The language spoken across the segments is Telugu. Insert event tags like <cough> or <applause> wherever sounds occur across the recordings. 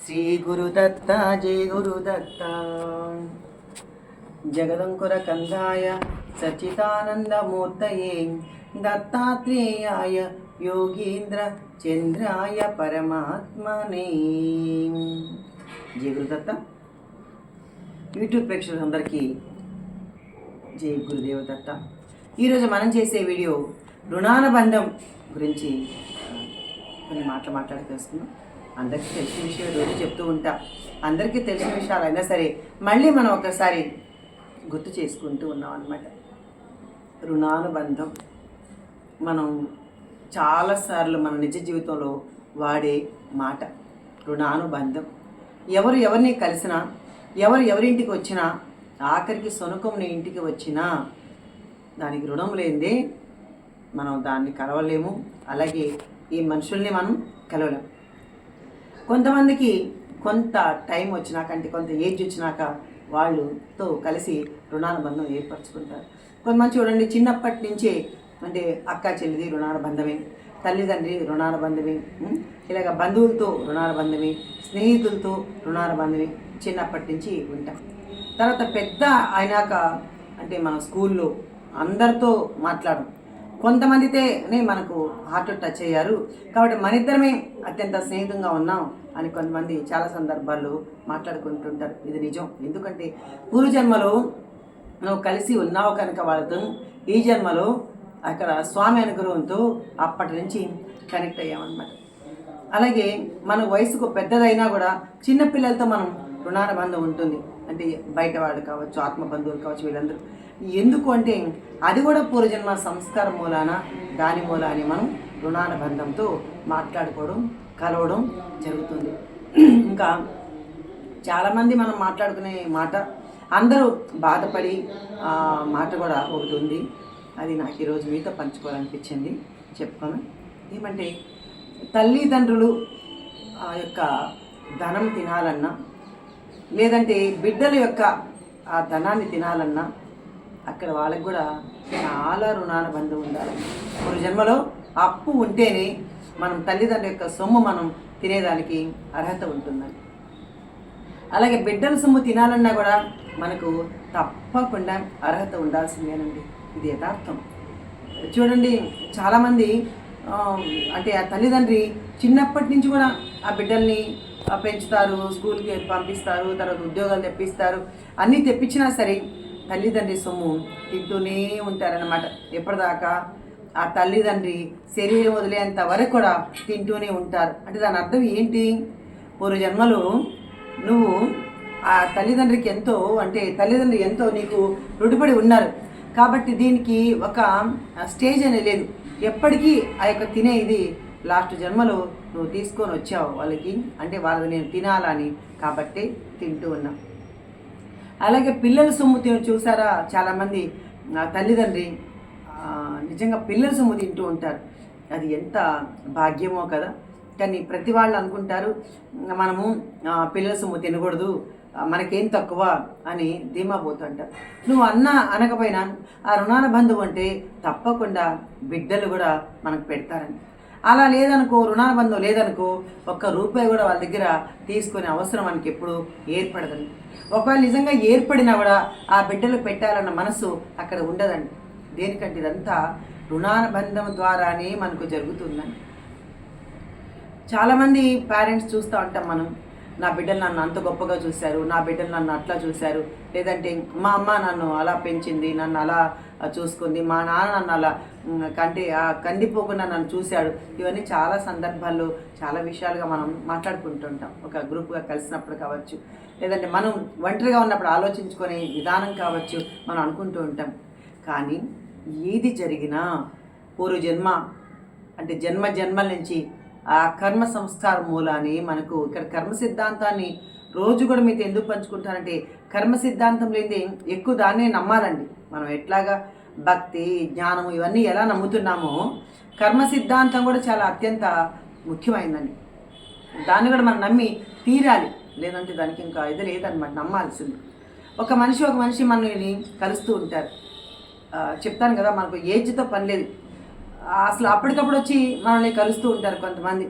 శ్రీ గురుదత్త జయ గురుదత్త జగదంకుర కందాయ సచిదానందమూర్తయే దత్తాత్రేయాయ యోగీంద్ర చంద్రాయ పరమాత్మనే జయ గురుదత్త యూట్యూబ్ ప్రేక్షకులందరికీ జై గురుదేవ దత్త ఈరోజు మనం చేసే వీడియో రుణానుబంధం గురించి కొన్ని మాటలు మాట్లాడి తెలుసుకుందాం అందరికీ తెలిసిన విషయాలు రోజు చెప్తూ ఉంటా. అందరికీ తెలిసిన విషయాలు అయినా సరే మళ్ళీ మనం ఒకసారి గుర్తు చేసుకుంటూ ఉన్నాం అనమాట రుణానుబంధం మనం చాలాసార్లు మన నిజ జీవితంలో వాడే మాట. రుణానుబంధం. ఎవరు ఎవరిని కలిసినా ఎవరు ఎవరింటికి వచ్చినా ఆఖరికి సొనుకం ఇంటికి వచ్చినా దానికి రుణం లేదే మనం దాన్ని కలవలేము. అలాగే ఈ మనుషుల్ని మనం కలవలేము కొంతమందికి కొంత టైం వచ్చినాక అంటే కొంత ఏజ్ వచ్చినాక వాళ్ళతో కలిసి రుణానుబంధం ఏర్పరచుకుంటారు. కొంతమంది చూడండి చిన్నప్పటి నుంచే అంటే అక్క చెల్లిది రుణానుబంధమే తల్లిదండ్రి రుణానుబంధమే బంధమే ఇలాగ బంధువులతో రుణానుబంధమే స్నేహితులతో రుణానుబంధమే చిన్నప్పటి నుంచి ఉంటాం. తర్వాత పెద్ద అయినాక అంటే మన స్కూల్లో అందరితో మాట్లాడడం. కొంతమందితేనే మనకు హార్ట్ టచ్ అయ్యారు. కాబట్టి మన ఇద్దరమే అత్యంత స్నేహితంగా ఉన్నాం అని కొంతమంది చాలా సందర్భాల్లో మాట్లాడుకుంటుంటారు. ఇది నిజం. ఎందుకంటే పూర్వజన్మలో నువ్వు కలిసి ఉన్నావు కనుక వాళ్ళతో ఈ జన్మలో అక్కడ స్వామి అనుగ్రహంతో అప్పటి నుంచి కనెక్ట్ అయ్యామన్నమాట. అలాగే మన వయసుకు పెద్దదైనా కూడా చిన్నపిల్లలతో మనం రుణానుబంధం ఉంటుంది. అంటే బయట వాళ్ళు కావచ్చు ఆత్మ బంధువులు కావచ్చు వీళ్ళందరూ. ఎందుకు అంటే అది కూడా పూర్వజన్మ సంస్కారం మూలాన దాని మూలాన్ని మనం రుణానుబంధంతో మాట్లాడుకోవడం కలవడం జరుగుతుంది. ఇంకా చాలామంది మనం మాట్లాడుకునే మాట అందరూ బాధపడి మాట కూడా ఒకటి ఉంది. అది నాకు ఈరోజు మీతో పంచుకోవాలనిపించింది. చెప్పుకోను? ఏమంటే తల్లిదండ్రులు ఆ యొక్క ధనం తినాలన్నా లేదంటే బిడ్డల యొక్క ఆ ధనాన్ని తినాలన్నా అక్కడ వాళ్ళకి కూడా చాలా బంధం ఉండాలి. ఒక జన్మలో అప్పు ఉంటేనే మనం తల్లిదండ్రుల యొక్క సొమ్ము మనం తినేదానికి అర్హత ఉంటుందండి. అలాగే బిడ్డల సొమ్ము తినాలన్నా కూడా మనకు తప్పకుండా అర్హత ఉండాల్సిందేనండి. ఇది యథార్థం. చూడండి చాలామంది అంటే ఆ తల్లిదండ్రి చిన్నప్పటి నుంచి కూడా ఆ బిడ్డల్ని పెంచుతారు స్కూల్కి పంపిస్తారు తర్వాత ఉద్యోగాలు తెప్పిస్తారు అన్నీ తెప్పించినా సరే తల్లిదండ్రి సొమ్ము తింటూనే ఉంటారనమాట ఎప్పటిదాకా ఆ తల్లిదండ్రి శరీరం వదిలేంత వరకు కూడా తింటూనే ఉంటారు. అంటే దాని అర్థం ఏంటి? పూర్వ జన్మలో నువ్వు ఆ తల్లిదండ్రికి ఎంతో అంటే తల్లిదండ్రులు ఎంతో నీకు రుడిపడి ఉన్నారు. కాబట్టి దీనికి ఒక స్టేజ్ అనేది లేదు. ఎప్పటికీ ఆ యొక్క తినే ఇది లాస్ట్ జన్మలో నువ్వు తీసుకొని వచ్చావు వాళ్ళకి. అంటే వాళ్ళది నేను తినాలని కాబట్టి తింటూ ఉన్నా. అలాగే పిల్లల సొమ్ము తిని చూసారా? చాలామంది ఆ తల్లిదండ్రి నిజంగా పిల్లల సొమ్ము తింటూ ఉంటారు. అది ఎంత భాగ్యమో కదా. కానీ ప్రతి వాళ్ళు అనుకుంటారు మనము పిల్లల సొమ్ము తినకూడదు మనకేం తక్కువ అని ధీమాపోతుంటారు నువ్వు అన్న అనకపోయినా ఆ రుణానుబంధం అంటే తప్పకుండా బిడ్డలు కూడా మనకు పెడతారని. అలా లేదనుకో రుణానుబంధం లేదనుకో ఒక్క రూపాయి కూడా వాళ్ళ దగ్గర తీసుకునే అవసరం మనకి ఎప్పుడు ఏర్పడదండి. ఒకవేళ నిజంగా ఏర్పడినా కూడా ఆ బిడ్డలు పెట్టాలన్న మనసు అక్కడ ఉండదండి. దేనికంటే ఇదంతా రుణానుబంధం ద్వారానే మనకు జరుగుతుందని. చాలామంది పేరెంట్స్ చూస్తూ ఉంటాం మనం. నా బిడ్డలు నన్ను అంత గొప్పగా చూశారు నా బిడ్డలు నన్ను అట్లా చూశారు. లేదంటే మా అమ్మ నన్ను అలా పెంచింది నన్ను అలా చూసుకుంది మా నాన్న నన్ను అలా కంటి ఆ, కందిపోకుండా నన్ను చూశాడు. ఇవన్నీ చాలా సందర్భాల్లో చాలా విషయాలుగా మనం మాట్లాడుకుంటుంటాం. ఒక గ్రూప్గా కలిసినప్పుడు కావచ్చు లేదంటే మనం ఒంటరిగా ఉన్నప్పుడు ఆలోచించుకునే విధానం కావచ్చు మనం అనుకుంటూ ఉంటాం. కానీ ఏది జరిగినా పూర్వ జన్మ అంటే జన్మ జన్మల నుంచి ఆ కర్మ సంస్కారం మూలాన్ని మనకు ఇక్కడ కర్మ సిద్ధాంతాన్ని రోజు కూడా మీతో ఎందుకు పంచుకుంటానంటే కర్మ సిద్ధాంతం లేని ఎక్కువ దాన్నే నమ్మాలండి. మనం ఎట్లాగా భక్తి జ్ఞానం ఇవన్నీ ఎలా నమ్ముతున్నామో కర్మ సిద్ధాంతం కూడా చాలా అత్యంత ముఖ్యమైందండి. దాన్ని కూడా మనం నమ్మి తీరాలి. లేదంటే దానికి ఇంకా ఇది లేదనమాట నమ్మాల్సింది. ఒక మనిషి ఒక మనిషి మనల్ని కలుస్తూ ఉంటారు. చెప్తాను కదా మనకు ఏజ్తో పని లేదు. అసలు అప్పటికప్పుడు వచ్చి మనల్ని కలుస్తూ ఉంటారు కొంతమంది.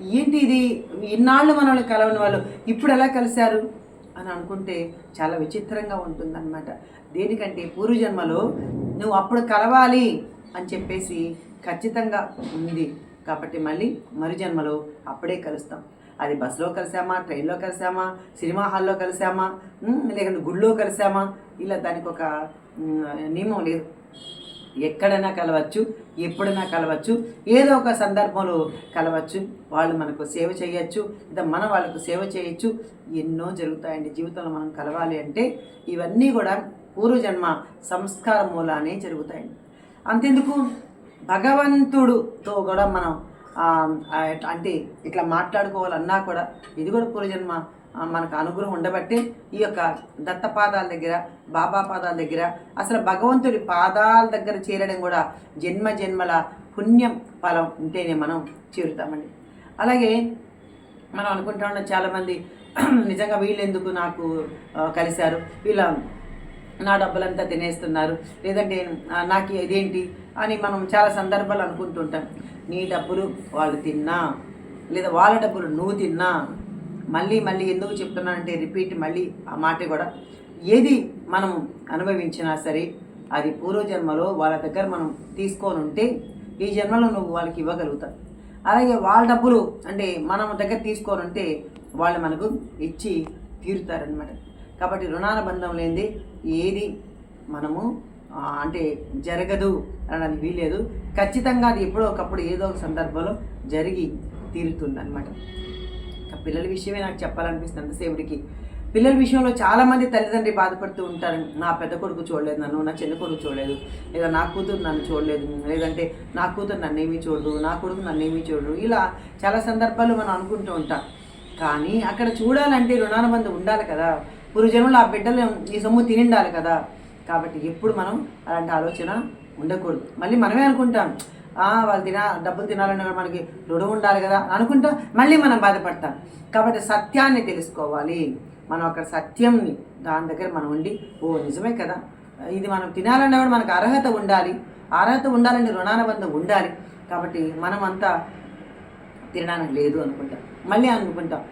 ఏంటి ఇది? ఇన్నాళ్ళు మనల్ని కలవని వాళ్ళు ఇప్పుడు ఎలా కలిశారు? అని అనుకుంటే చాలా విచిత్రంగా ఉంటుందన్నమాట. దేనికంటే పూర్వజన్మలో నువ్వు అప్పుడు కలవాలి అని చెప్పేసి ఖచ్చితంగా ఉంది. కాబట్టి మళ్ళీ మరు జన్మలో అప్పుడే కలుస్తాం. అది బస్సులో కలిసామా ట్రైన్లో కలిసామా సినిమా హాల్లో కలిసామా లేకుంటే గుళ్ళో కలిసామా ఇలా దానికి ఒక నియమం లేదు ఎక్కడైనా కలవచ్చు ఎప్పుడైనా కలవచ్చు ఏదో ఒక సందర్భంలో కలవచ్చు. వాళ్ళు మనకు సేవ చేయొచ్చు లేదా మనం వాళ్ళకు సేవ చేయొచ్చు. ఎన్నో జరుగుతాయండి జీవితంలో మనం కలవాలి అంటే. ఇవన్నీ కూడా పూర్వజన్మ సంస్కార మూలానే జరుగుతాయండి. అంతెందుకు? భగవంతుడుతో కూడా మనం అంటే ఇట్లా మాట్లాడుకోవాలన్నా కూడా ఇది కూడా పూర్వజన్మ మనకు అనుగ్రహం ఉండబట్టి ఈ యొక్క దత్త పాదాల దగ్గర బాబా పాదాల దగ్గర అసలు భగవంతుడి పాదాల దగ్గర చేరడం కూడా జన్మ జన్మల పుణ్యం ఫలం ఉంటేనే మనం చేరుతామండి. అలాగే మనం అనుకుంటా ఉన్న చాలామంది <clears throat> నిజంగా వీళ్ళు ఎందుకు నాకు కలిశారు? వీళ్ళ నా డబ్బులంతా తినేస్తున్నారు. లేదంటే నాకు ఇదేంటి అని మనం చాలా సందర్భాలు అనుకుంటుంటాం నీ డబ్బులు వాళ్ళు తిన్నా లేదా వాళ్ళ డబ్బులు నువ్వు తిన్నా మళ్ళీ మళ్ళీ ఎందుకు చెప్తున్నానంటే రిపీట్ మళ్ళీ ఆ మాట కూడా. ఏది మనం అనుభవించినా సరే అది పూర్వజన్మలో వాళ్ళ దగ్గర మనం తీసుకొని ఉంటే ఈ జన్మలో నువ్వు వాళ్ళకి ఇవ్వగలుగుతావు. అలాగే వాళ్ళ డబ్బులు అంటే మనం దగ్గర తీసుకొని ఉంటే వాళ్ళు మనకు ఇచ్చి తీరుతారనమాట కాబట్టి రుణానుబంధం లేనిది ఏది మనము అంటే జరగదు అనడానికి వీలేదు ఖచ్చితంగా అది ఎప్పుడో ఒకప్పుడు ఏదో ఒక సందర్భంలో జరిగి తీరుతుందనమాట పిల్లల విషయమే నాకు చెప్పాలనిపిస్తుంది అంతసేపుడికి. పిల్లల విషయంలో చాలామంది తల్లిదండ్రి బాధపడుతూ ఉంటారు. నా పెద్ద కొడుకు చూడలేదు నన్ను నా చిన్న కొడుకు చూడలేదు. లేదా నా కూతురు నన్ను చూడలేదు. లేదంటే నా కూతురు నన్నేమీ చూడదు నా కొడుకు నన్నేమీ చూడదు ఇలా చాలా సందర్భాలు మనం అనుకుంటూ ఉంటాం. కానీ అక్కడ చూడాలంటే రుణానుబంధం ఉండాలి కదా. పురుజనులు ఆ బిడ్డలు ఈ సొమ్ము తినిండాలి కదా. కాబట్టి ఎప్పుడు మనం అలాంటి ఆలోచన ఉండకూడదు. మళ్ళీ మనమే అనుకుంటాం వాళ్ళు తిన డబ్బులు తినాలన్నా కూడా మనకి రుణం ఉండాలి కదా అని అనుకుంటాం మళ్ళీ మనం బాధపడతాం. కాబట్టి సత్యాన్ని తెలుసుకోవాలి. మనం అక్కడ సత్యంని దాని దగ్గర మనం ఉండి ఓ నిజమే కదా. ఇది మనం తినాలన్నా కూడా మనకు అర్హత ఉండాలి. అర్హత ఉండాలంటే రుణానుబంధం ఉండాలి. కాబట్టి మనం తినడానికి లేదు అనుకుంటాం. మళ్ళీ అనుకుంటాం.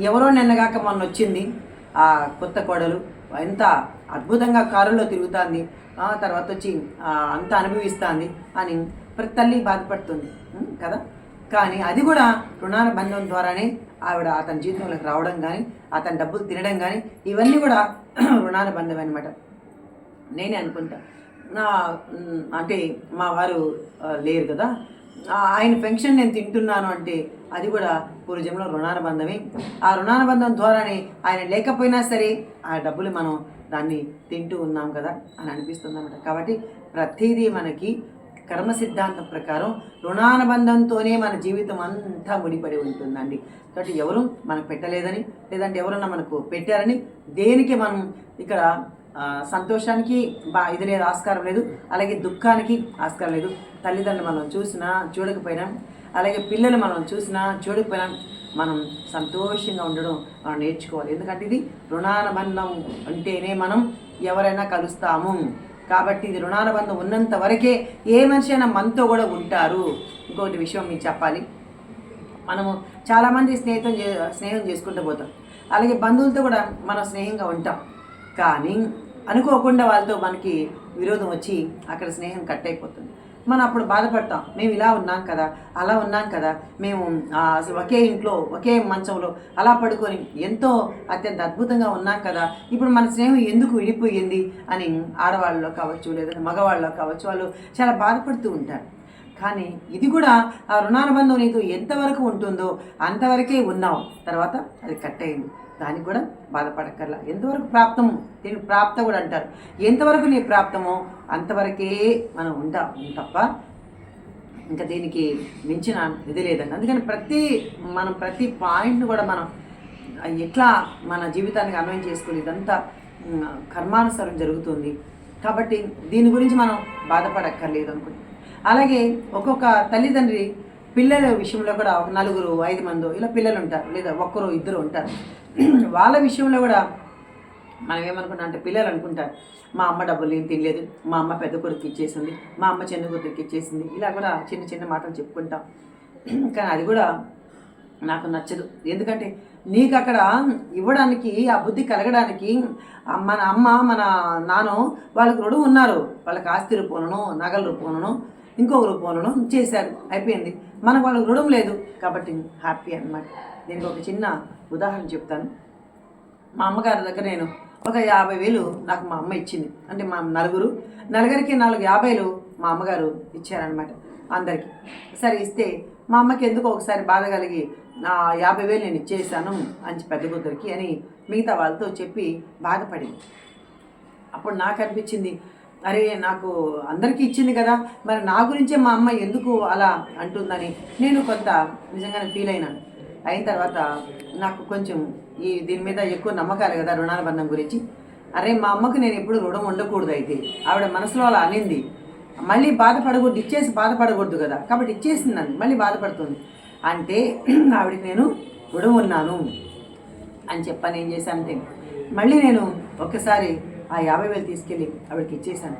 ఎవరో నిన్నగాక మొన్న వచ్చింది ఆ కొత్త కోడలు. ఎంత అద్భుతంగా కారులో తిరుగుతుంది. తర్వాత వచ్చి అంత అనుభవిస్తుంది అని ప్రతి తల్లి బాధపడుతుంది కదా? కానీ అది కూడా రుణానుబంధం ద్వారానే ఆవిడ అతని జీవితంలోకి రావడం కానీ అతని డబ్బులు తినడం కానీ ఇవన్నీ కూడా <clears throat> రుణానుబంధం అనమాట నేనే అనుకుంటా. నా అంటే మా వారు లేరు కదా? ఆయన పెన్షన్ నేను తింటున్నాను అంటే అది కూడా పూర్వజంలో రుణానుబంధమే ఆ రుణానుబంధం ద్వారానే ఆయన లేకపోయినా సరే ఆ డబ్బులు మనం దాన్ని తింటూ ఉన్నాం కదా అని అనిపిస్తుంది అనమాట కాబట్టి ప్రతిదీ మనకి కర్మ సిద్ధాంతం ప్రకారం రుణానుబంధంతోనే మన జీవితం అంతా ముడిపడి ఉంటుందండి. కాబట్టి ఎవరు మనకు పెట్టలేదని లేదంటే ఎవరన్నా మనకు పెట్టారని దేనికి మనం ఇక్కడ సంతోషానికి బా ఇది లేదు ఆస్కారం లేదు అలాగే దుఃఖానికి ఆస్కారం లేదు. తల్లిదండ్రులు మనం చూసినా చూడకపోయినా అలాగే పిల్లలు మనం చూసినా చూడకపోయినా మనం సంతోషంగా ఉండడం మనం నేర్చుకోవాలి. ఎందుకంటే ఇది రుణానుబంధం అంటేనే మనం ఎవరైనా కలుస్తాము. కాబట్టి ఇది రుణానుబంధం ఉన్నంత వరకే ఏ మనిషి అయినా మనతో కూడా ఉంటారు. ఇంకొకటి విషయం మీకు చెప్పాలి. మనము చాలామంది స్నేహితం చే స్నేహం చేసుకుంటూ పోతాం. అలాగే బంధువులతో కూడా మనం స్నేహంగా ఉంటాం. కానీ అనుకోకుండా వాళ్ళతో మనకి విరోధం వచ్చి అక్కడ స్నేహం కట్ అయిపోతుంది. మనం అప్పుడు బాధపడతాం. మేము ఇలా ఉన్నాం కదా అలా ఉన్నాం కదా మేము అసలు ఒకే ఇంట్లో ఒకే మంచంలో అలా పడుకొని ఎంతో అత్యంత అద్భుతంగా ఉన్నాం కదా ఇప్పుడు మన స్నేహం ఎందుకు విడిపోయింది అని ఆడవాళ్ళలో కావచ్చు లేదా మగవాళ్ళలో కావచ్చు వాళ్ళు చాలా బాధపడుతూ ఉంటారు. కానీ ఇది కూడా ఆ రుణానుబంధం నీతో ఎంతవరకు ఉంటుందో అంతవరకే ఉన్నావు. తర్వాత అది కట్ అయింది. దానికి కూడా బాధపడక్కర్లా. ఎంతవరకు ప్రాప్తము దీనికి ప్రాప్త కూడా అంటారు. ఎంతవరకు నీ ప్రాప్తమో అంతవరకే మనం ఉంటాం తప్ప ఇంకా దీనికి మించిన ఇది లేదండి. అందుకని ప్రతి మనం ప్రతి పాయింట్ను కూడా మనం ఎట్లా మన జీవితానికి అన్వయం చేసుకుని ఇదంతా కర్మానుసారం జరుగుతుంది. కాబట్టి దీని గురించి మనం బాధపడక్కర్లేదు అనుకుంటున్నాం. అలాగే ఒక్కొక్క తల్లిదండ్రి పిల్లల విషయంలో కూడా ఒక నలుగురు ఐదు మందో ఇలా పిల్లలు ఉంటారు లేదా ఒక్కరు ఇద్దరు ఉంటారు. వాళ్ళ విషయంలో కూడా మనం ఏమనుకుంటాం అంటే పిల్లలు అనుకుంటారు మా అమ్మ డబ్బులు ఏం తినలేదు మా అమ్మ పెద్ద కొడుకు ఇచ్చేసింది మా అమ్మ చిన్న కొడుకు ఇచ్చేసింది ఇలా కూడా చిన్న చిన్న మాటలు చెప్పుకుంటాం. కానీ అది కూడా నాకు నచ్చదు. ఎందుకంటే నీకు అక్కడ ఇవ్వడానికి ఆ బుద్ధి కలగడానికి మన అమ్మ మన నాన్న వాళ్ళకి రుణం ఉన్నారు. వాళ్ళకి ఆస్తి రూపంలోనో నగల రూపంలోనో ఇంకొక రూపంలోనో చేశారు. అయిపోయింది. మనకు వాళ్ళకి రుణం లేదు కాబట్టి హ్యాపీ అన్నమాట. దీనికి ఒక చిన్న ఉదాహరణ చెప్తాను. మా అమ్మగారి దగ్గర నేను ఒక యాభై వేలు నాకు మా అమ్మ ఇచ్చింది. అంటే మా నలుగురు నలుగురికి నాలుగు యాభైలు మా అమ్మగారు ఇచ్చారనమాట అందరికి. సరే ఇస్తే మా అమ్మకి ఎందుకో ఒకసారి బాధ కలిగి యాభై వేలు నేను ఇచ్చేసాను అని పెద్ద కూతురికి అని మిగతా వాళ్ళతో చెప్పి బాధపడింది. అప్పుడు నాకు అనిపించింది అరే నాకు అందరికీ ఇచ్చింది కదా మరి నా గురించే మా అమ్మ ఎందుకు అలా అంటుందని నేను కొంత నిజంగానే ఫీల్ అయినాను. అయిన తర్వాత నాకు కొంచెం ఈ దీని మీద ఎక్కువ నమ్మకాలు కదా రుణాల బంధం గురించి. అరే మా అమ్మకు నేను ఎప్పుడు రుణం ఉండకూడదు అయితే. ఆవిడ మనసులో అలా అనింది. మళ్ళీ బాధపడకూడదు ఇచ్చేసి బాధపడకూడదు కదా. కాబట్టి ఇచ్చేసింది నన్ను. మళ్ళీ బాధపడుతుంది. అంటే <clears throat> ఆవిడకి నేను రుణం ఉన్నాను అని చెప్పని ఏం చేశానంటే మళ్ళీ నేను ఒక్కసారి ఆ యాభై వేలు తీసుకెళ్ళి ఆవిడకి ఇచ్చేసాను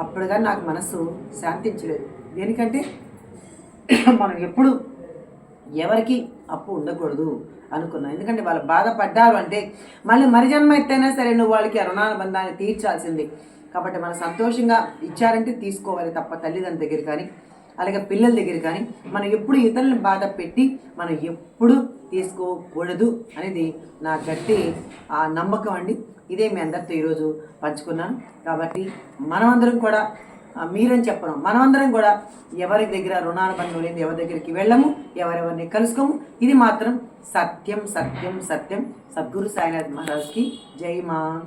అప్పుడు కానీ నాకు మనసు శాంతించలేదు. దేనికంటే <clears throat> మనం ఎప్పుడు ఎవరికి అప్పు ఉండకూడదు అనుకున్నాను ఎందుకంటే వాళ్ళు బాధపడ్డారు అంటే మళ్ళీ మరి జన్మ ఎత్తైనా సరే నువ్వు వాళ్ళకి రుణానుబంధాన్ని రుణాల బంధాన్ని కాబట్టి మనం సంతోషంగా ఇచ్చారంటే తీసుకోవాలి తప్ప తల్లిదండ్రుల దగ్గర కానీ అలాగే పిల్లల దగ్గర కానీ మనం ఎప్పుడు ఇతరులను బాధ పెట్టి మనం ఎప్పుడు తీసుకోకూడదు అనేది నా గట్టి ఆ నమ్మకం అండి. ఇదే మీ అందరితో ఈరోజు పంచుకున్నాను. కాబట్టి మనమందరం కూడా మీరని చెప్పను. మనమందరం కూడా ఎవరి దగ్గర రుణాల బంధం లేదు ఎవరి దగ్గరికి వెళ్ళము ఎవరెవరిని కలుసుకోము. ఇది మాత్రం సత్యం సత్యం సత్యం. సద్గురు సాయినాథ్ మహారాజ్కి జై మా.